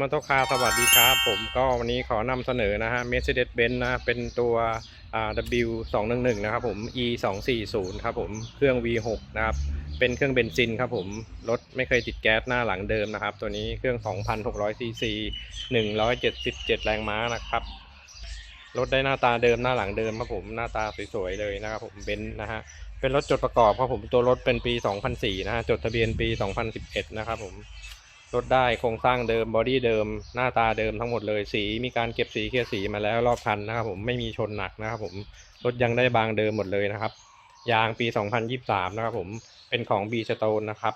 มอเตอร์คาร์สวัสดีครับ ผมก็วันนี้ขอนำเสนอนะฮะ Mercedes-Benz นะเป็นตัวอ่า W 2 1 1 นะครับผม E 2 4 0 ครับผมเครื่อง V6 นะครับ เป็นเครื่องเบนซินครับผมรถไม่เคยติดแก๊สหน้าหลังเดิมนะครับ ตัวนี้เครื่อง 2,600ซีซี177 แรงม้านะครับรถได้หน้าตาเดิมหน้าหลังเดิมครับผมหน้าตาสวยๆเลยนะครับผมเบนซ์นะฮะเป็นรถจดประกอบครับผมตัวรถเป็นปี 2004 นะฮะจดทะเบียนปี 2011 นะครับผม รถได้โครงสร้างเดิมบอดี้เดิม หน้าตาเดิมทั้งหมดเลยสีมีการเก็บสีเคลียร์สีมาแล้วรอบคันนะครับผมไม่มีชนหนักนะครับผมรถยังได้บางเดิมหมดเลยนะครับ ยางปี 2023 นะครับผมเป็นของ B Stone นะครับ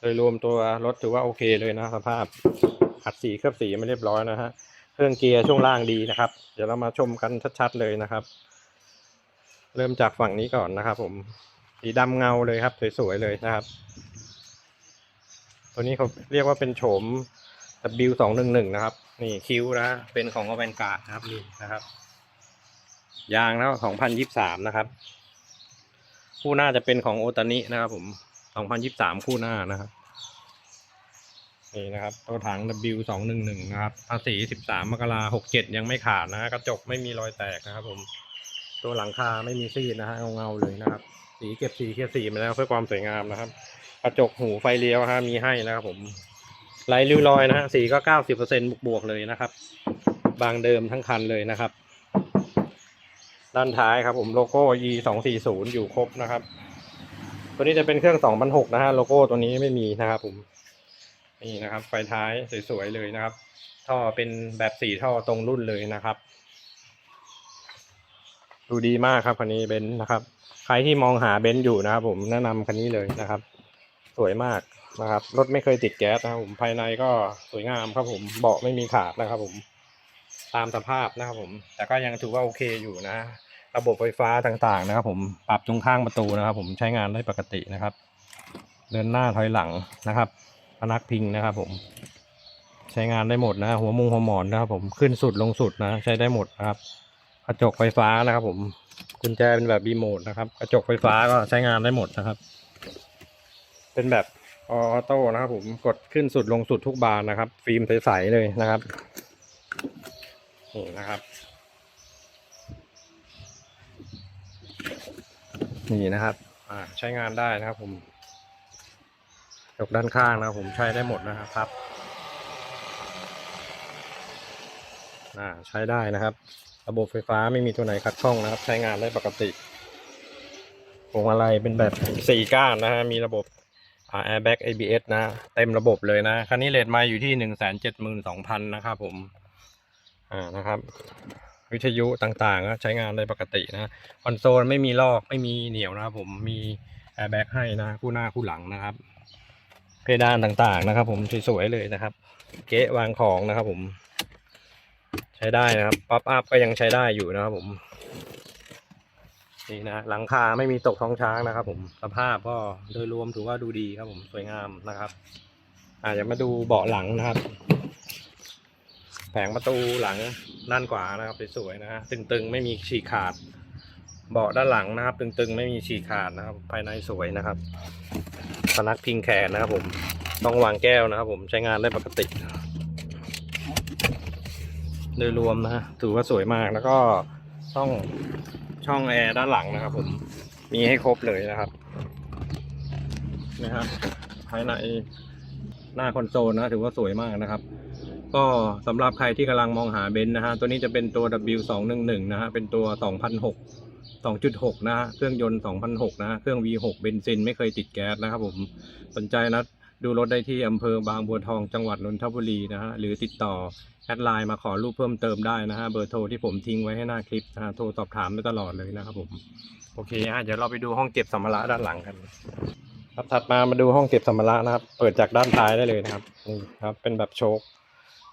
โดยรวมตัวรถถือว่าโอเคเลยนะสภาพขัดสีเคลือบสีไม่เรียบร้อยนะฮะเครื่องเกียร์ช่วงล่างดีนะครับ เดี๋ยวเรามาชมกันชัดๆเลยนะครับ เริ่มจากฝั่งนี้ก่อนนะครับ ผมสีดำเงาเลยครับสวยๆเลยนะครับ ตัวนี้เขาเรียกว่าเป็นโฉม W สองหนึ่งหนึ่งนะครับ นี่คิ้วนะเป็นของอเวนการ์ดนะครับนี่นะครับ ยางแล้วสองพันยิบสามนะครับ คู่หน้าจะเป็นของโอตานินะครับ ผมสองพันยิบสามคู่หน้านะครับนี่นะครับตัวถัง W สองหนึ่งหนึ่งนะครับภาษีสิบสามกราหกเจ็ดยังไม่ขาดนะกระจกไม่มีรอยแตกนะครับ ผม ตัวหลังคาไม่มีซีดนะฮะเงาๆเลยนะครับ สีเก็บสีเคลียร์สีมาแล้วเพื่อความสวยงามนะครับ กระจกหูไฟเลี้ยวฮะมีให้นะครับผมไหลริ้วรอยนะฮะสีก็เก้าสิบเปอร์เซ็นบวกๆเลยนะครับ บางเดิมทั้งคันเลยนะครับ ด้านท้ายครับผมโลโก้ e สองสี่ศูนย์อยู่ครบนะครับ ตัวนี้จะเป็นเครื่องสองพันหกนะฮะโลโก้ตัวนี้ไม่มีนะครับผมนี่นะครับ ไฟท้ายสวยๆเลยนะครับ ท่อเป็นแบบสี่ท่อตรงรุ่นเลยนะครับ ดูดีมากครับคันนี้เบนซ์นะครับ ใครที่มองหาเบนซ์อยู่นะครับผมแนะนำคันนี้เลยนะครับ สวยมากนะครับ รถไม่เคยติดแก๊สนะครับผมภายในก็สวยงามครับผมเบาะไม่มีขาดนะครับผม ตามสภาพนะครับผม แต่ก็ยังถือว่าโอเคอยู่นะ ระบบไฟฟ้าต่างๆนะครับผมปรับตรงข้างประตูนะครับผมใช้งานได้ปกตินะครับ เดินหน้าถอยหลังนะครับพนักพิงนะครับผมใช้งานได้หมดนะหัวมุงหัวหมอนนะครับผมขึ้นสุดลงสุดนะ ใช้ได้หมดนะครับ กระจกไฟฟ้านะครับ ผมกุญแจเป็นแบบรีโมทนะครับ กระจกไฟฟ้าก็ใช้งานได้หมดนะครับ เป็นแบบออโต้นะครับ ผมกดขึ้นสุดลงสุดทุกบานนะครับ ฟิล์มใสๆเลยนะครับนี่นะครับ นี่นะครับอ่าใช้งานได้นะครับ ผมกระจกด้านข้างนะครับ ผมใช้ได้หมดนะครับอ่าใช้ได้นะครับ ระบบไฟฟ้าไม่มีตัวไหนขัดข้องนะครับ ใช้งานได้ปกติพวงมาลัยเป็นแบบสี่ก้านนะฮะมีระบบอ่า airbag ABS นะ เต็มระบบเลยนะ คันนี้เลทมาอยู่ที่หนึ่งแสนเจ็ดหมื่นสองพันนะครับผม อ่านะครับ วิทยุต่างๆใช้งานได้ปกตินะคอนโซลไม่มีลอกไม่มีเหนียวนะครับผมมี airbag ให้นะ คู่หน้าคู่หลังนะครับ เพดานต่างๆนะครับ ผมสวยๆเลยนะครับ เก๊ะวางของนะครับผม ใช้ได้นะครับป๊อปอัพก็ยังใช้ได้อยู่นะครับผมนี่นะหลังคาไม่มีตกท้องช้างนะครับผมสภาพก็โดยรวมถือว่าดูดีครับผมสวยงามนะครับอาจจะมาดูเบาะหลังนะครับ แผงประตูหลังด้านขวานะครับสวยๆนะฮะตึงๆ ไม่มีฉีกขาด เบาะด้านหลังนะครับ ตึงๆ ไม่มีฉีกขาดนะครับ ภายในสวยนะครับพนักพิงแขนนะครับผมต้องวางแก้วนะครับผมใช้งานได้ปกติ โดยรวมนะฮะถือว่าสวยมากแล้วก็ช่องช่องแอร์ด้านหลังนะครับ ผมมีให้ครบเลยนะครับนะครับภายในหน้าคอนโซลนะถือว่าสวยมากนะครับ ก็สำหรับใครที่กำลังมองหาเบนซ์นะฮะตัวนี้จะเป็นตัว W 2 1 1 นะฮะเป็นตัว 2006 2.6 นะฮะเครื่องยนต์ 2006 นะฮะเครื่อง V6 เบนซินไม่เคยติดแก๊สนะครับผมสนใจนะ ดูรถได้ที่อำเภอบางบัวทองจังหวัดนนทบุรีนะฮะหรือติดต่อแอดไลน์มาขอรูปเพิ่มเติมได้นะฮะเบอร์โทรที่ผมทิ้งไว้ให้หน้าคลิปนะฮะโทรสอบถามได้ตลอดเลยนะครับผมโอเคฮะเดี๋ยวเราไปดูห้องเก็บสัมภาระด้านหลังกันครับถัดมามาดูห้องเก็บสัมภาระนะครับ เปิดจากด้านท้ายได้เลยนะครับนี่ครับเป็นแบบโชค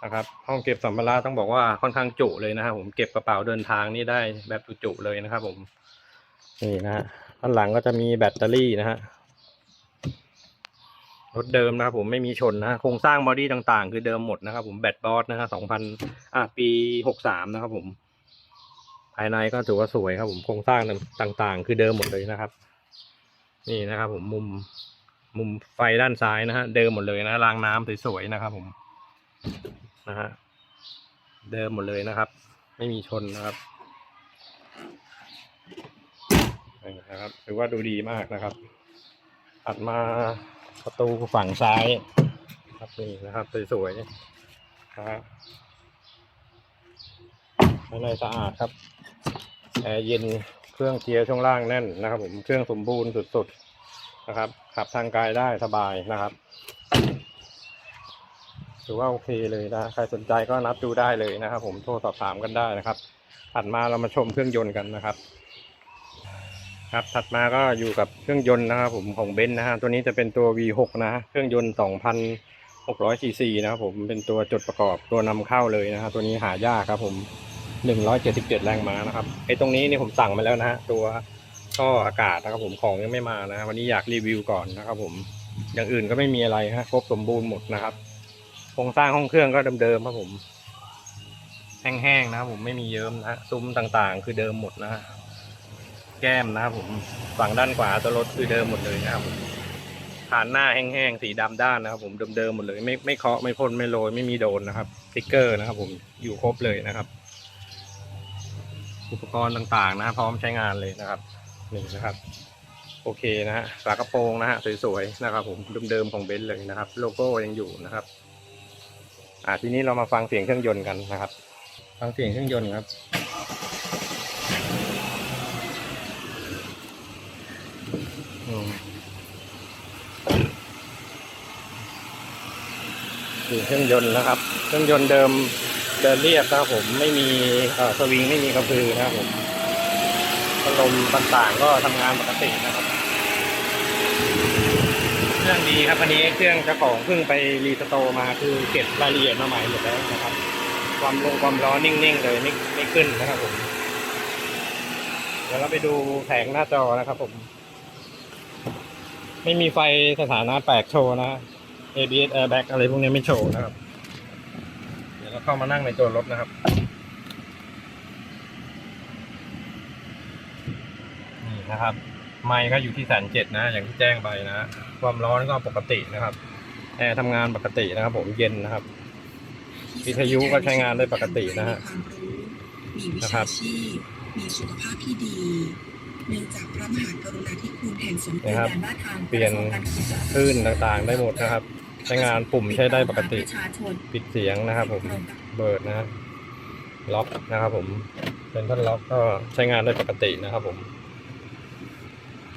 นะครับห้องเก็บสัมภาระต้องบอกว่าค่อนข้างจุเลยนะครับผมเก็บกระเป๋าเดินทางนี่ได้แบบจุๆเลยนะครับผมนี่นะฮะด้านหลังก็จะมีแบตเตอรี่นะฮะ รถเดิมนะครับผมไม่มีชนนะโครงสร้างบอดี้ต่างๆ คือเดิมหมดนะครับผมแบตบอสนะฮะสองพันอะปีหกสามนะครับผม ภายในก็ถือว่าสวยครับ ผมโครงสร้างต่างๆ คือเดิมหมดเลยนะครับ นี่นะครับ ผมมุมมุมไฟด้านซ้ายนะฮะเดิมหมดเลยนะรางน้ำสวยๆนะครับผมนะฮะเดิมหมดเลยนะครับ ไม่มีชนนะครับนี่นะครับถือว่าดูดีมากนะครับถัดมา ประตูฝั่งซ้ายครับนี่นะครับสวยๆนะฮะภายในสะอาดครับแอร์เย็นเครื่องเกียร์ช่วงล่างแน่นนะครับ ผมเครื่องสมบูรณ์สุดๆนะครับ ขับทางกายได้สบายนะครับถือว่าโอเคเลยนะใครสนใจก็นัดดูได้เลยนะครับ ผมโทรสอบถามกันได้นะครับถัดมาเรามาชมเครื่องยนต์กันนะครับ ครับถัดมาก็อยู่กับเครื่องยนต์นะครับผมของเบนซ์นะฮะตัวนี้จะเป็นตัว V6 นะฮะเครื่องยนต์ 2,600 cc นะครับผมเป็นตัวจดประกอบตัวนำเข้าเลยนะฮะตัวนี้หายากครับผม 177 แรงม้านะครับไอ้ตรงนี้นี่ผมสั่งมาแล้วนะฮะตัวท่ออากาศนะครับผมของยังไม่มานะวันนี้อยากรีวิวก่อนนะครับผมอย่างอื่นก็ไม่มีอะไรฮะครบสมบูรณ์หมดนะครับโครงสร้างห้องเครื่องก็เดิมๆครับผม แห้งๆนะครับผมไม่มีเยิ้มนะฮะซุ้มต่างๆ คือเดิมหมดนะ แก้มนะครับผมฝั่งด้านขวาตัวรถคือเดิมหมดเลยนะครับผมฐานหน้าแห้งๆสีดำด้านนะครับ ผมเดิมๆหมดเลย ไม่ไม่เคาะไม่พ่นไม่โรยไม่มีโดนนะครับสติ๊กเกอร์นะครับ ผมอยู่ครบเลยนะครับ อุปกรณ์ต่างๆนะฮะพร้อมใช้งานเลยนะครับนี่นะครับ โอเคนะฮะฝากระโปรงนะฮะสวยๆนะครับ ผมเดิมๆของเบนซ์เลยนะครับ โลโก้ยังอยู่นะครับ อ่าทีนี้เรามาฟังเสียงเครื่องยนต์กันนะครับ ฟังเสียงเครื่องยนต์ครับ อืมคือเครื่องยนต์นะครับ เครื่องยนต์เดิมเดินเรียบนะครับผมไม่มีสวิงไม่มีกระพือนะครับผมพัดลมต่างๆก็ทำงานปกตินะครับ เครื่องดีครับอันนี้เครื่องเจ้าของเพิ่งไปรีสโตมาคือเก็บรายละเอียดมาใหม่หมดแล้วนะครับ ความลงความร้อนนิ่งๆเลยไม่ไม่ขึ้นนะครับผมเดี๋ยวเราไปดูแผงหน้าจอนะครับผม ไม่มีไฟสถานะแปลกโชว์นะ ABS airbag อะไรพวกนี้ไม่โชว์นะครับ เดี๋ยวเราเข้ามานั่งในตัวรถนะครับ นี่นะครับ ไมค์ก็อยู่ที่แสนเจ็ดนะ อย่างที่แจ้งไปนะ ความร้อนก็ปกตินะครับ แอร์ทำงานปกตินะครับ ผมเย็นนะครับ วิทยุก็ใช้งานได้ปกตินะฮะนะครับมีสุขภาพที่ดี เนื่องจากพระมหากรุณาธิคุณแห่งสมเด็จนะครับยานทางเปลี่ยนคลื่นต่างๆ ได้หมดนะครับ ใช้งานปุ่มใช้ได้ปกติประชาชนปิดเสียงนะครับ ผม เบิร์ดนะฮะล็อกนะครับผม เป็นท่านล็อกก็ใช้งานได้ปกตินะครับผม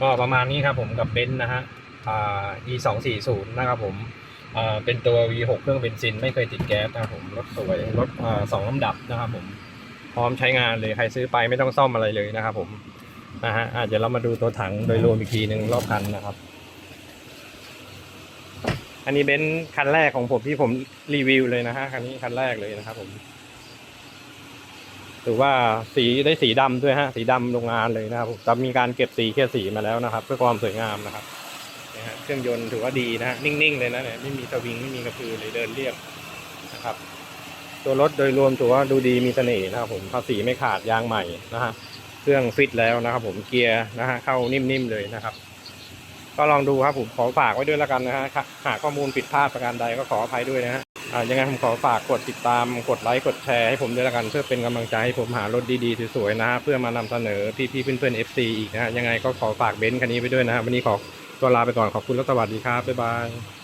ก็ประมาณนี้ครับผมกับเบนซ์นะฮะอ่า e สองสี่ศูนย์นะครับผมอ่าเป็นตัว v หกเครื่องเบนซินไม่เคยติดแก๊สนะครับผมรถสวยรถอ่าสองลำดับนะครับผมพร้อมใช้งานเลยใครซื้อไปไม่ต้องซ่อมอะไรเลยนะครับผม นะฮะอาจจะเรามาดูตัวถังโดยรวมอีกทีหนึ่งรอบคันนะครับ อันนี้เบนซ์คันแรกของผมที่ผมรีวิวเลยนะฮะคันนี้คันแรกเลยนะครับ ผมถือว่าสีได้สีดำด้วยฮะสีดำโรงงานเลยนะครับผมจะมีการเก็บสีเคลียร์สีมาแล้วนะครับ เพื่อความสวยงามนะครับนะฮะเครื่องยนต์ถือว่าดีนะฮะนิ่งๆเลยนะเนี่ยไม่มีสวิงไม่มีกระพือเลยเดินเรียบนะครับ ตัวรถโดยรวมถือว่าดูดีมีเสน่ห์นะครับ ผมภาษีไม่ขาดยางใหม่นะฮะ เครื่องฟิตแล้วนะครับ ผมเกียร์นะฮะเข้านิ่มๆเลยนะครับ ก็ลองดูครับผมขอฝากไว้ด้วยแล้วกันนะฮะหากข้อมูลผิดพลาดประการใดก็ขออภัยด้วยนะฮะยังไงผมขอฝากกดติดตามกดไลค์กดแชร์ให้ผมด้วยแล้วกันเพื่อเป็นกำลังใจให้ผมหารถดีๆสวยๆนะฮะเพื่อมานำเสนอพี่ๆเพื่อนๆ FC อีกนะฮะยังไงก็ขอฝากเบนซ์คันนี้ไปด้วยนะฮะวันนี้ขอตัวลาไปก่อนขอบคุณและสวัสดีครับบ๊ายบาย